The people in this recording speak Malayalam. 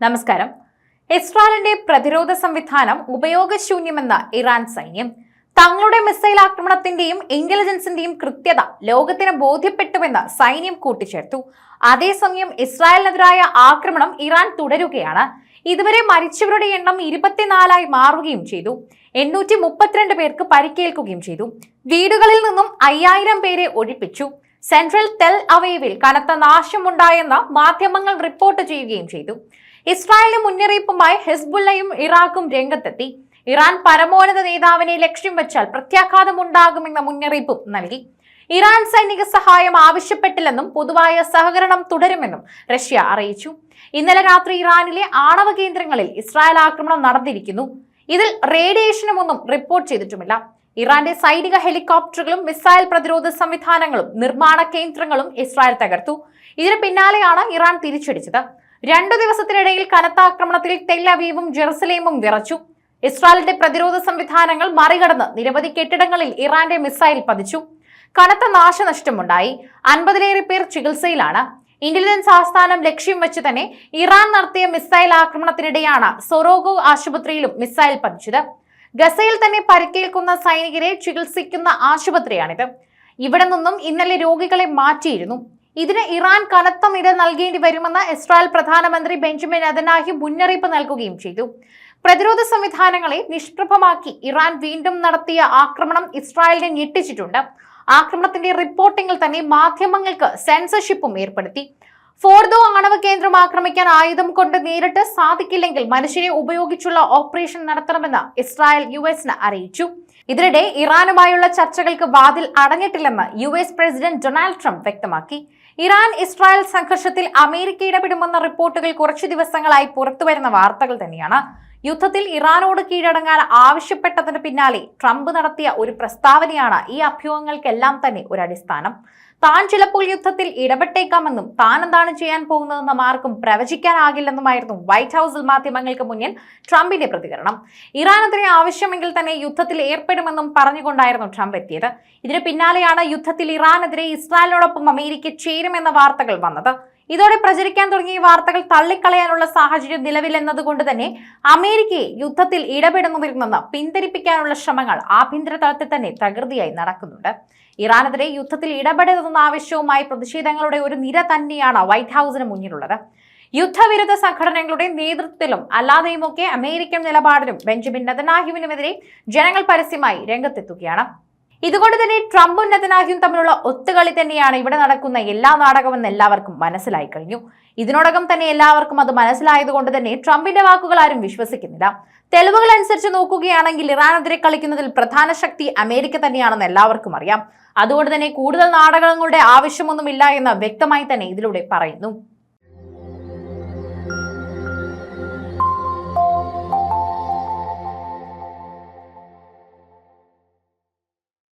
നമസ്കാരം. ഇസ്രായേലിന്റെ പ്രതിരോധ സംവിധാനം ഉപയോഗശൂന്യമെന്ന ഇറാൻ സൈന്യം തങ്ങളുടെ മിസൈൽ ആക്രമണത്തിന്റെയും ഇന്റലിജൻസിന്റെയും കൃത്യത ലോകത്തിന് ബോധ്യപ്പെട്ടുവെന്ന് സൈന്യം കൂട്ടിച്ചേർത്തു. അതേസമയം ഇസ്രായേലിനെതിരായ ആക്രമണം ഇറാൻ തുടരുകയാണ്. ഇതുവരെ മരിച്ചവരുടെ എണ്ണം ഇരുപത്തിനാലായി മാറുകയും ചെയ്തു. എണ്ണൂറ്റി മുപ്പത്തിരണ്ട് പേർക്ക് പരിക്കേൽക്കുകയും ചെയ്തു. വീടുകളിൽ നിന്നും അയ്യായിരം പേരെ ഒഴിപ്പിച്ചു. സെൻട്രൽ തെൽ അവൈവിൽ കനത്ത നാശമുണ്ടായെന്ന് മാധ്യമങ്ങൾ റിപ്പോർട്ട് ചെയ്യുകയും ചെയ്തു. ഇസ്രായേലിന് മുന്നറിയിപ്പുമായി ഹെസ്ബുല്ലയും ഇറാഖും രംഗത്തെത്തി. ഇറാൻ പരമോന്നത നേതാവിനെ ലക്ഷ്യം വെച്ചാൽ പ്രത്യാഘാതമുണ്ടാകുമെന്ന മുന്നറിയിപ്പും നൽകി. ഇറാൻ സൈനിക സഹായം ആവശ്യപ്പെട്ടില്ലെന്നും പൊതുവായ സഹകരണം തുടരുമെന്നും റഷ്യ അറിയിച്ചു. ഇന്നലെ രാത്രി ഇറാനിലെ ആണവ കേന്ദ്രങ്ങളിൽ ഇസ്രായേൽ ആക്രമണം നടന്നിരിക്കുന്നു. ഇതിൽ റേഡിയേഷനുമൊന്നും റിപ്പോർട്ട് ചെയ്തിട്ടുമില്ല. ഇറാന്റെ സൈനിക ഹെലികോപ്റ്ററുകളും മിസൈൽ പ്രതിരോധ സംവിധാനങ്ങളും നിർമ്മാണ കേന്ദ്രങ്ങളും ഇസ്രായേൽ തകർത്തു. ഇതിന് പിന്നാലെയാണ് ഇറാൻ തിരിച്ചടിച്ചത്. രണ്ടു ദിവസത്തിനിടയിൽ കനത്ത ആക്രമണത്തിൽ തെല്ലവീവും ജെറുസലേമും വിറച്ചു. ഇസ്രായേലിന്റെ പ്രതിരോധ സംവിധാനങ്ങൾ മറികടന്ന് നിരവധി കെട്ടിടങ്ങളിൽ ഇറാന്റെ മിസൈൽ പതിച്ചു. കനത്ത നാശനഷ്ടമുണ്ടായി. അൻപതിലേറെ പേർ ചികിത്സയിലാണ്. ഇന്റലിജൻസ് ആസ്ഥാനം ലക്ഷ്യം വെച്ച് തന്നെ ഇറാൻ നടത്തിയ മിസൈൽ ആക്രമണത്തിനിടെയാണ് സൊറോഗോ ആശുപത്രിയിലും മിസൈൽ പതിച്ചത്. ഗസയിൽ തന്നെ പരിക്കേൽക്കുന്ന സൈനികരെ ചികിത്സിക്കുന്ന ആശുപത്രിയാണിത്. ഇവിടെ നിന്നും ഇന്നലെ രോഗികളെ മാറ്റിയിരുന്നു. ഇതിന് ഇറാൻ കനത്ത നിര നൽകേണ്ടി വരുമെന്ന് ഇസ്രായേൽ പ്രധാനമന്ത്രി ബെഞ്ചമിൻ നെതന്യാഹു മുന്നറിയിപ്പ് നൽകുകയും ചെയ്തു. പ്രതിരോധ സംവിധാനങ്ങളെ നിഷ്പ്രഭമാക്കി ഇറാൻ വീണ്ടും നടത്തിയ ആക്രമണം ഇസ്രായേലിനെ ഞെട്ടിച്ചിട്ടുണ്ട്. ആക്രമണത്തിന്റെ റിപ്പോർട്ടിംഗിൽ തന്നെ മാധ്യമങ്ങൾക്ക് സെൻസർഷിപ്പും ഏർപ്പെടുത്തി. ഫോർദോ ആണവ കേന്ദ്രം ആക്രമിക്കാൻ ആയുധം കൊണ്ട് നേരിട്ട് സാധിക്കില്ലെങ്കിൽ മനുഷ്യരെ ഉപയോഗിച്ചുള്ള ഓപ്പറേഷൻ നടത്തണമെന്ന് ഇസ്രായേൽ യു എസിന് അറിയിച്ചു. ഇതിനിടെ ഇറാനുമായുള്ള ചർച്ചകൾക്ക് വാതിൽ അടഞ്ഞിട്ടില്ലെന്ന് U S president Donald Trump വ്യക്തമാക്കി. ഇറാൻ ഇസ്രായേൽ സംഘർഷത്തിൽ അമേരിക്ക ഇടപെടുമെന്ന റിപ്പോർട്ടുകൾ കുറച്ചു ദിവസങ്ങളായി പുറത്തുവരുന്ന വാർത്തകൾ തന്നെയാണ്. യുദ്ധത്തിൽ ഇറാനോട് കീഴടങ്ങാൻ ആവശ്യപ്പെട്ടതിന് പിന്നാലെ ട്രംപ് നടത്തിയ ഒരു പ്രസ്താവനയാണ് ഈ അഭ്യൂഹങ്ങൾക്കെല്ലാം തന്നെ ഒരു അടിസ്ഥാനം താൻ ചിലപ്പോൾ യുദ്ധത്തിൽ ഇടപെട്ടേക്കാമെന്നും താൻ എന്താണ് ചെയ്യാൻ പോകുന്നതെന്നും ആർക്കും പ്രവചിക്കാനാകില്ലെന്നുമായിരുന്നു വൈറ്റ് ഹൌസിൽ മാധ്യമങ്ങൾക്ക് മുന്നിൽ ട്രംപിന്റെ പ്രതികരണം. ഇറാനെതിരെ ആവശ്യമെങ്കിൽ തന്നെ യുദ്ധത്തിൽ ഏർപ്പെടുമെന്നും പറഞ്ഞുകൊണ്ടായിരുന്നു ട്രംപ് എത്തിയത്. ഇതിന് പിന്നാലെയാണ് യുദ്ധത്തിൽ ഇറാനെതിരെ ഇസ്രായേലിനോടൊപ്പം അമേരിക്ക ചേരുമെന്ന വാർത്തകൾ വന്നത്. ഇതോടെ പ്രചരിക്കാൻ തുടങ്ങിയ വാർത്തകൾ തള്ളിക്കളയാനുള്ള സാഹചര്യം നിലവിലെന്നതുകൊണ്ട് തന്നെ അമേരിക്കയെ യുദ്ധത്തിൽ ഇടപെടുന്നതിൽ നിന്ന് പിന്തിരിപ്പിക്കാനുള്ള ശ്രമങ്ങൾ ആഭ്യന്തര തലത്തിൽ തന്നെ തകൃതിയായി നടക്കുന്നുണ്ട്. ഇറാനെതിരെ യുദ്ധത്തിൽ ഇടപെടരുതെന്ന ആവശ്യവുമായി പ്രതിഷേധങ്ങളുടെ ഒരു നിര തന്നെയാണ് വൈറ്റ് ഹൌസിന് മുന്നിലുള്ളത്. യുദ്ധവിരുദ്ധ സംഘടനകളുടെ നേതൃത്വത്തിലും അല്ലാതെയുമൊക്കെ അമേരിക്കൻ നിലപാടിലും ബെഞ്ചമിൻ നെതനാഹുവിനുമെതിരെ ജനങ്ങൾ പരസ്യമായി രംഗത്തെത്തുകയാണ്. ഇതുകൊണ്ട് തന്നെ ട്രംപും നെതനാഹ്യും തമ്മിലുള്ള ഒത്തുകളി തന്നെയാണ് ഇവിടെ നടക്കുന്ന എല്ലാ നാടകമെന്ന് എല്ലാവർക്കും മനസ്സിലായി കഴിഞ്ഞു. ഇതിനോടകം തന്നെ എല്ലാവർക്കും അത് മനസ്സിലായതുകൊണ്ട് തന്നെ ട്രംപിന്റെ വാക്കുകൾ ആരും വിശ്വസിക്കുന്നില്ല. തെളിവുകൾ അനുസരിച്ച് നോക്കുകയാണെങ്കിൽ ഇറാനെതിരെ കളിക്കുന്നതിൽ പ്രധാന ശക്തി അമേരിക്ക തന്നെയാണെന്ന് എല്ലാവർക്കും അറിയാം. അതുകൊണ്ട് തന്നെ കൂടുതൽ നാടകങ്ങളുടെ ആവശ്യമൊന്നുമില്ല എന്ന് വ്യക്തമായി തന്നെ ഇതിലൂടെ പറയുന്നു.